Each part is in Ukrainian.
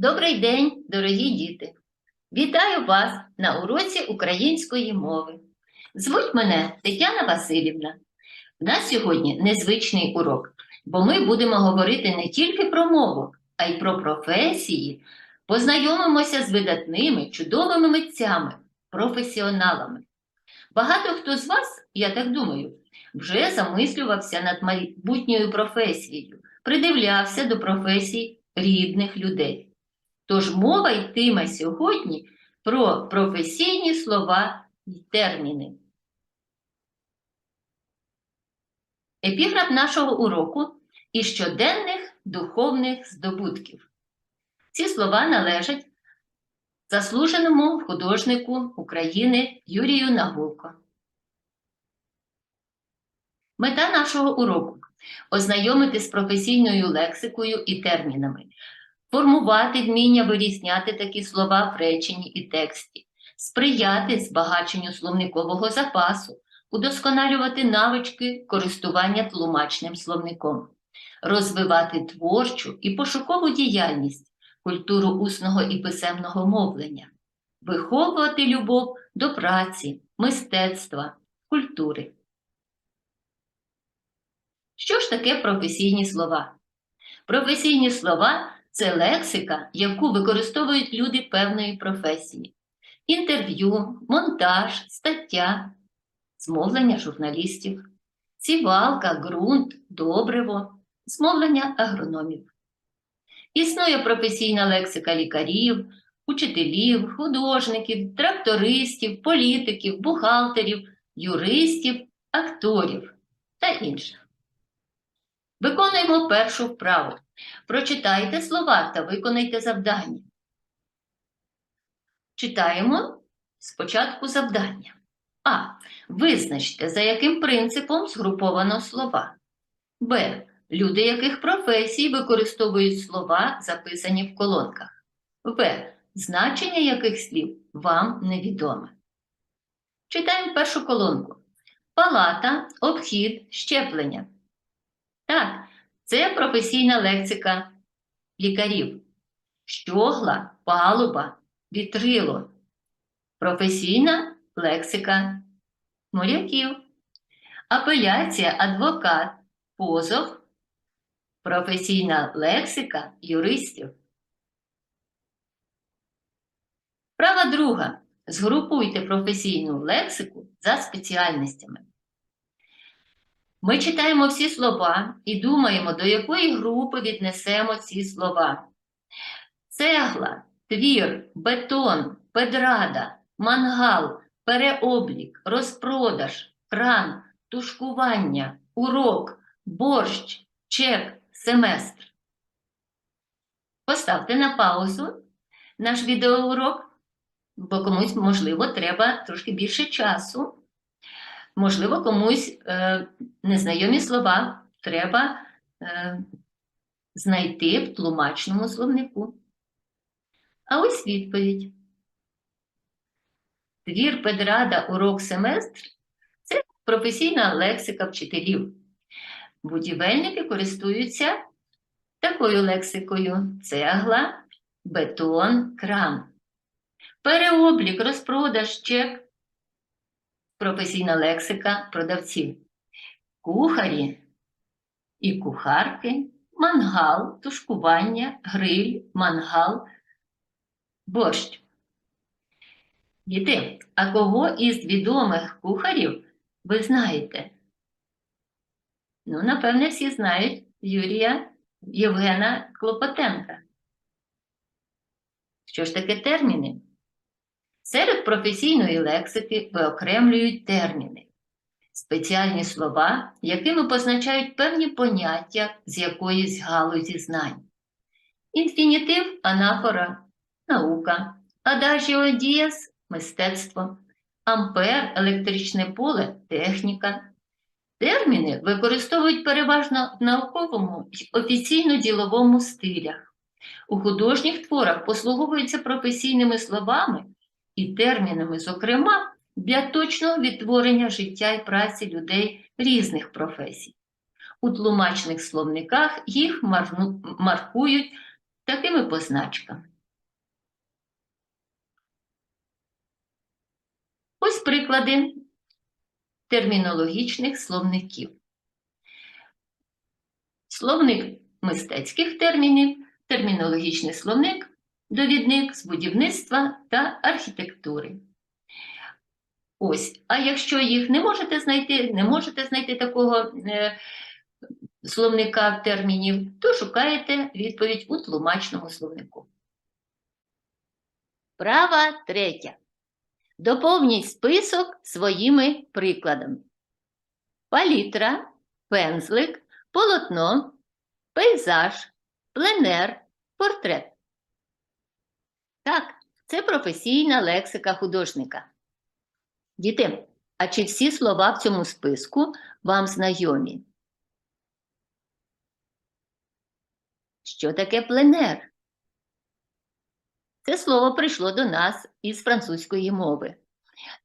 Добрий день, дорогі діти! Вітаю вас на уроці української мови. Звуть мене Тетяна Васильівна. У нас сьогодні незвичний урок, бо ми будемо говорити не тільки про мову, а й про професії. Познайомимося з видатними, чудовими митцями, професіоналами. Багато хто з вас, я так думаю, вже замислювався над майбутньою професією, придивлявся до професій рідних людей. Тож мова йтиме сьогодні про професійні слова і терміни. Епіграф нашого уроку і щоденних духовних здобутків. Ці слова належать заслуженому художнику України Юрію Нагулко. Мета нашого уроку ознайомити з професійною лексикою і термінами, формувати вміння вирізняти такі слова в реченні і тексті, сприяти збагаченню словникового запасу, удосконалювати навички користування тлумачним словником, розвивати творчу і пошукову діяльність, культуру усного і писемного мовлення, виховувати любов до праці, мистецтва, культури. Що ж таке професійні слова? Професійні слова це лексика, яку використовують люди певної професії: інтерв'ю, монтаж, стаття, змовлення журналістів, сівалка, ґрунт, добриво, змовлення агрономів. Існує професійна лексика лікарів, учителів, художників, трактористів, політиків, бухгалтерів, юристів, акторів та інших. Виконуємо першу вправу. Прочитайте слова та виконайте завдання. Читаємо спочатку завдання. А. Визначте, за яким принципом згруповано слова. Б. Люди яких професій використовують слова, записані в колонках. В. Значення яких слів вам невідоме. Читаємо першу колонку. Палата, обхід, щеплення. Так, це професійна лексика лікарів. Щогла, палуба, вітрило. Професійна лексика моряків. Апеляція, адвокат, позов. Професійна лексика юристів. Права друга. Згрупуйте професійну лексику за спеціальностями. Ми читаємо всі слова і думаємо, до якої групи віднесемо ці слова. Цегла, твір, бетон, педрада, мангал, переоблік, розпродаж, кран, тушкування, урок, борщ, чек, семестр. Поставте на паузу наш відеоурок, бо комусь, можливо, треба трошки більше часу. Можливо, комусь е, незнайомі слова треба е, знайти в тлумачному словнику. А ось відповідь. Твір Педрада урок семестр це професійна лексика вчителів. Будівельники користуються такою лексикою: цегла, бетон, кран. Переоблік, розпродаж, чек професійна лексика продавців. Кухарі і кухарки, мангал, тушкування, гриль, мангал, борщ. Діти, а кого із відомих кухарів ви знаєте? Ну, напевне, всі знають Юрія Євгена Клопотенка. Що ж таке терміни? Серед професійної лексики виокремлюють терміни, спеціальні слова, якими позначають певні поняття з якоїсь галузі знань. Інфінітив анафора наука, адажіо дієс мистецтво, ампер електричне поле техніка. Терміни використовують переважно в науковому й офіційно-діловому стилях. У художніх творах послуговуються професійними словами і термінами, зокрема, для точного відтворення життя і праці людей різних професій. У тлумачних словниках їх маркують такими позначками. Ось приклади термінологічних словників. Словник мистецьких термінів, термінологічний словник, довідник з будівництва та архітектури. Ось, а якщо їх не можете знайти, не можете знайти такого е, словника термінів, то шукаєте відповідь у тлумачному словнику. Права третя. Доповніть список своїми прикладами. Палітра, пензлик, полотно, пейзаж, пленер, портрет. Так, це професійна лексика художника. Діти, а чи всі слова в цьому списку вам знайомі? Що таке пленер? Це слово прийшло до нас із французької мови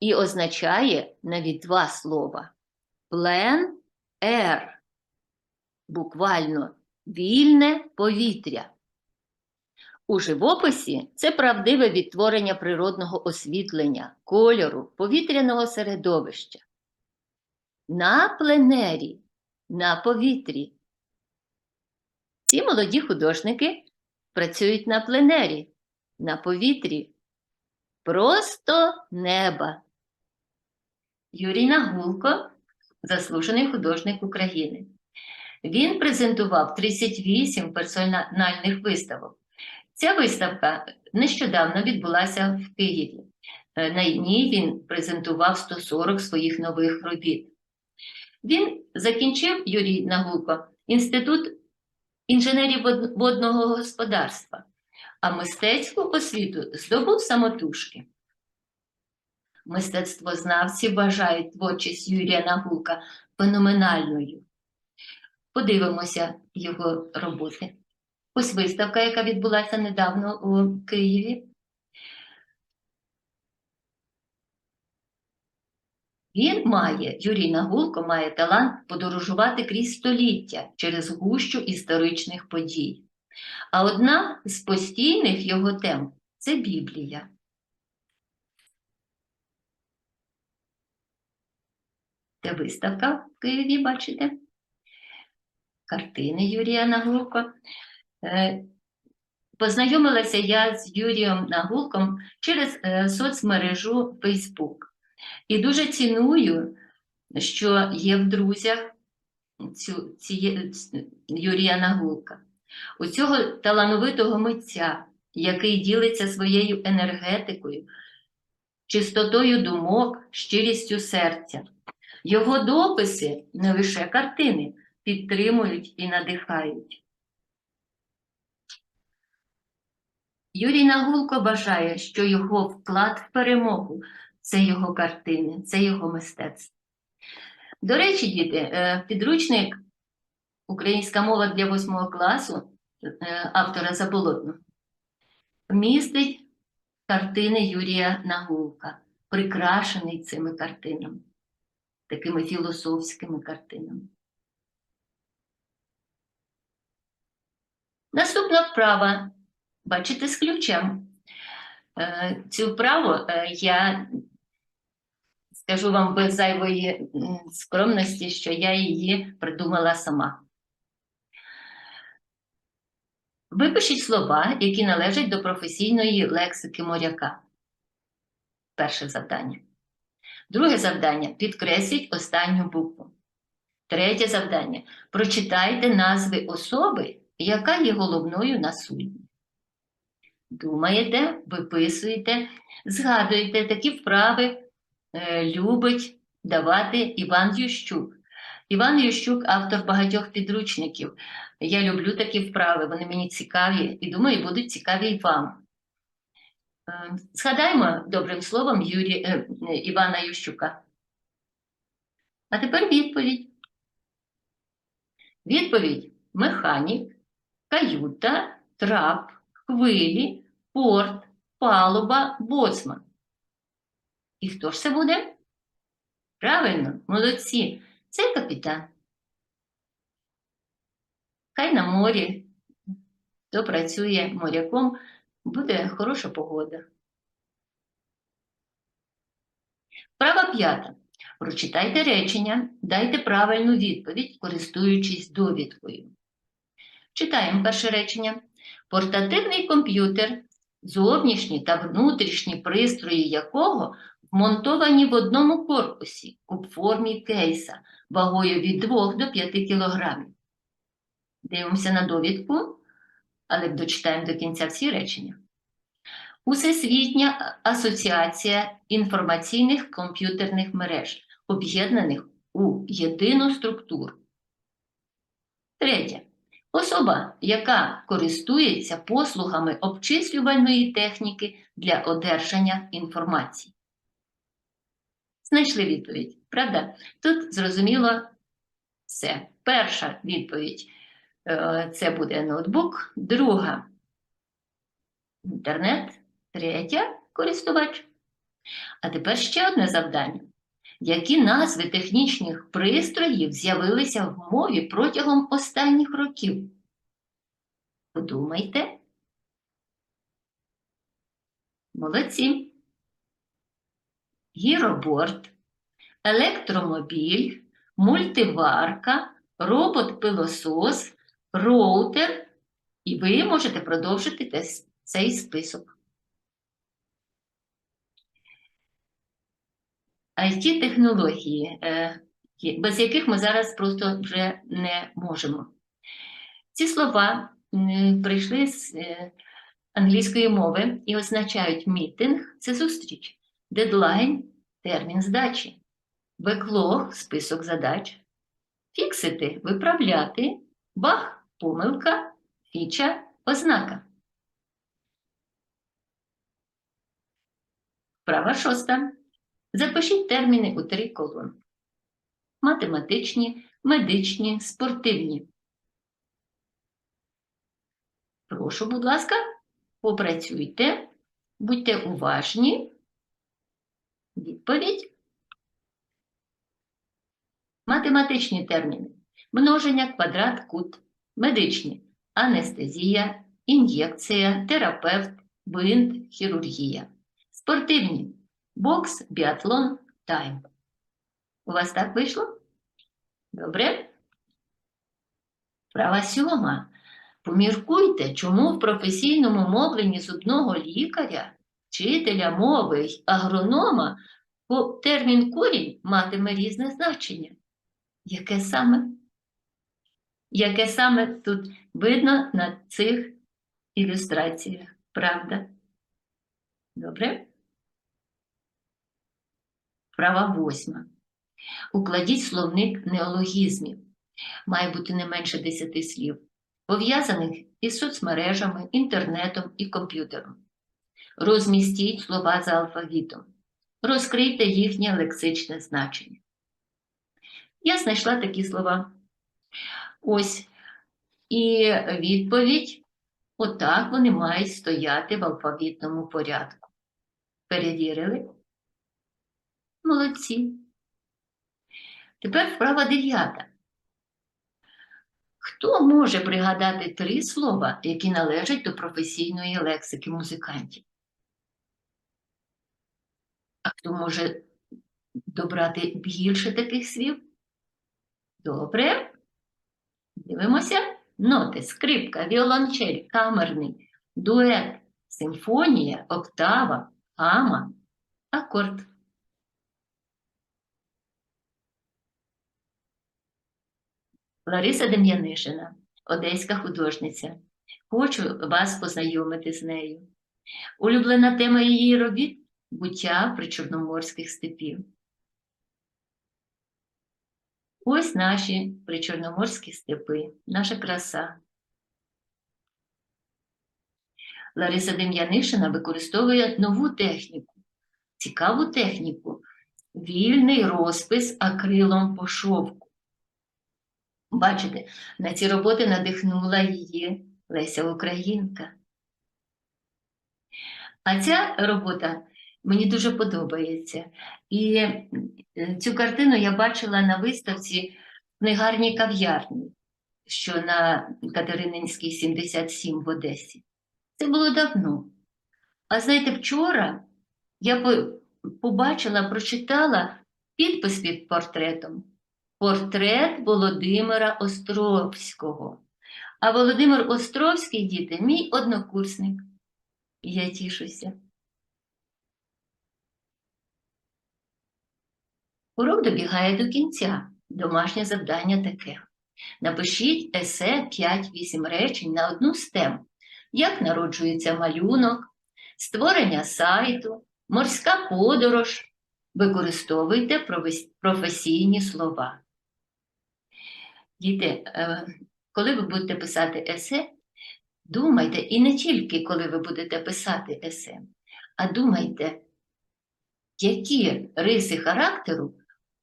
і означає навіть два слова. Плен ер, буквально вільне повітря. У живописі це правдиве відтворення природного освітлення, кольору, повітряного середовища. На пленері, на повітрі. Ці молоді художники працюють на пленері, на повітрі. Просто неба. Юрій Нагулко заслужений художник України. Він презентував 38 персональних виставок. Ця виставка нещодавно відбулася в Києві. Е, На ній він презентував 140 своїх нових робіт. Він закінчив Юрій Нагулко інститут інженерів водного господарства, а мистецьку освіту здобув самотужки. Мистецтвознавці вважають творчість Юрія Нагулка феноменальною. Подивимося його роботи. Ось виставка, яка відбулася недавно у Києві. Він має, Юрій Нагулко має талант подорожувати крізь століття через гущу історичних подій. А одна з постійних його тем це Біблія. Це виставка в Києві, бачите? Картини Юрія Нагулко. Е, Познайомилася я з Юрієм Нагулком через е, соцмережу Facebook. І дуже ціную, що є в друзях цю, ціє, ц- Юрія Нагулка. У цього талановитого митця, який ділиться своєю енергетикою, чистотою думок, щирістю серця. Його дописи, не лише картини, підтримують і надихають. Юрій Нагулко бажає, що його вклад в перемогу це його картини, це його мистецтво. До речі, діти, е, підручник Українська мова для восьмого класу е, автора Заболотного містить картини Юрія Нагулка, прикрашений цими картинами, такими філософськими картинами. Наступна вправа. Бачите з ключем. Е, Цю вправу е, я скажу вам без зайвої скромності, що я її придумала сама. Випишіть слова, які належать до професійної лексики моряка. Перше завдання. Друге завдання підкресліть останню букву. Третє завдання. Прочитайте назви особи, яка є головною на судні. Думаєте, виписуєте, згадуєте такі вправи е, любить давати Іван Ющук. Іван Ющук автор багатьох підручників. Я люблю такі вправи, вони мені цікаві і думаю, будуть цікаві і вам. Е, Згадаймо добрим словом Юрі, е, Івана Ющука. А тепер відповідь. Відповідь механік, каюта, трап, хвилі, порт, палуба, боцман. І хто ж це буде? Правильно, молодці. Це капітан. Хай на морі хто працює моряком, буде хороша погода. Вправа п'ята. Прочитайте речення, дайте правильну відповідь, користуючись довідкою. Читаємо перше речення. Портативний комп'ютер, зовнішні та внутрішні пристрої якого вмонтовані в одному корпусі у формі кейса вагою від 2 до 5 кг. Дивимося на довідку, але дочитаємо до кінця всі речення. Усесвітня асоціація інформаційних комп'ютерних мереж, об'єднаних у єдину структуру. Третє. Особа, яка користується послугами обчислювальної техніки для одержання інформації. Знайшли відповідь, правда? Тут зрозуміло все. Перша відповідь е, це буде ноутбук, друга інтернет, третя користувач. А тепер ще одне завдання. Які назви технічних пристроїв з'явилися в мові протягом останніх років? Подумайте. Молодці. Гіроборд, електромобіль, мультиварка, робот-пилосос, роутер. І ви можете продовжити цей список. It технології, е, без яких ми зараз просто вже не можемо. Ці слова прийшли з е, англійської мови і означають мітинг це зустріч, дедлайн термін здачі, беклог список задач, фіксити виправляти, баг помилка, фіча ознака. Права шоста. Запишіть терміни у три колонки. Математичні, медичні, спортивні. Прошу, будь ласка, попрацюйте, будьте уважні. Відповідь. Математичні терміни. Множення, квадрат, кут. Медичні. Анестезія, ін'єкція, терапевт, бинт, хірургія. Спортивні. Бокс, біатлон, тайм. У вас так вийшло? Добре? Права сьома. Поміркуйте, чому в професійному мовленні зубного лікаря, вчителя мови й агронома термін корінь матиме різне значення. Яке саме? Яке саме тут видно на цих ілюстраціях, правда? Добре? Права восьма. Укладіть словник неологізмів. Має бути не менше 10 слів, пов'язаних із соцмережами, інтернетом і комп'ютером. Розмістіть слова за алфавітом. Розкрийте їхнє лексичне значення. Я знайшла такі слова. Ось. І відповідь: отак вони мають стояти в алфавітному порядку. Перевірили? Молодці. Тепер вправа дев'ята. Хто може пригадати три слова, які належать до професійної лексики музикантів? А хто може добрати більше таких слів? Добре. Дивимося. Ноти, скрипка, віолончель, камерний, дует, симфонія, октава, гама, акорд. Лариса Дем'янишина, одеська художниця. Хочу вас познайомити з нею. Улюблена тема її робіт буття причорноморських степів. Ось наші причорноморські степи, наша краса. Лариса Дем'янишина використовує нову техніку, цікаву техніку, вільний розпис акрилом по шовку. Бачите, на ці роботи надихнула її Леся Українка. А ця робота мені дуже подобається. І е, цю картину я бачила на виставці в книгарній кав'ярні. що на Катерининській 77 в Одесі. Це було давно. А знаєте, вчора я побачила, прочитала підпис під портретом. Портрет Володимира Островського. А Володимир Островський, діти, мій однокурсник. Я тішуся. Урок добігає до кінця. Домашнє завдання таке. Напишіть есе 5-8 речень на одну з тем. Як народжується малюнок, створення сайту, морська подорож. Використовуйте професійні слова. Діти, е, коли ви будете писати есе, думайте, і не тільки коли ви будете писати есе, а думайте, які риси характеру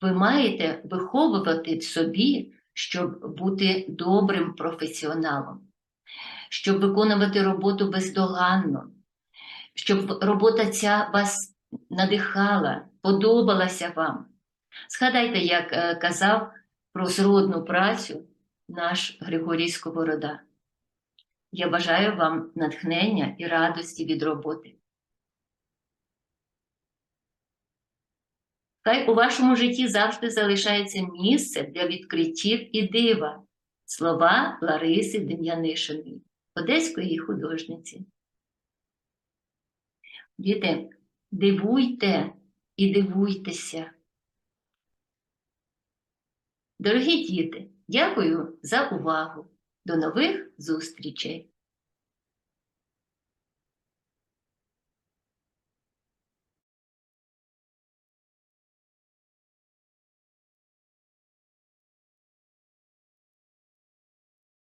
ви маєте виховувати в собі, щоб бути добрим професіоналом, щоб виконувати роботу бездоганно, щоб робота ця вас надихала, подобалася вам. Згадайте, як е, казав про зродну працю наш Григорій Сковорода. Я бажаю вам натхнення і радості від роботи. Хай у вашому житті завжди залишається місце для відкриттів і дива. Слова Лариси Дем'янишиної, одеської художниці. Діти, дивуйте і дивуйтеся. Дорогі діти, дякую за увагу. До нових зустрічей!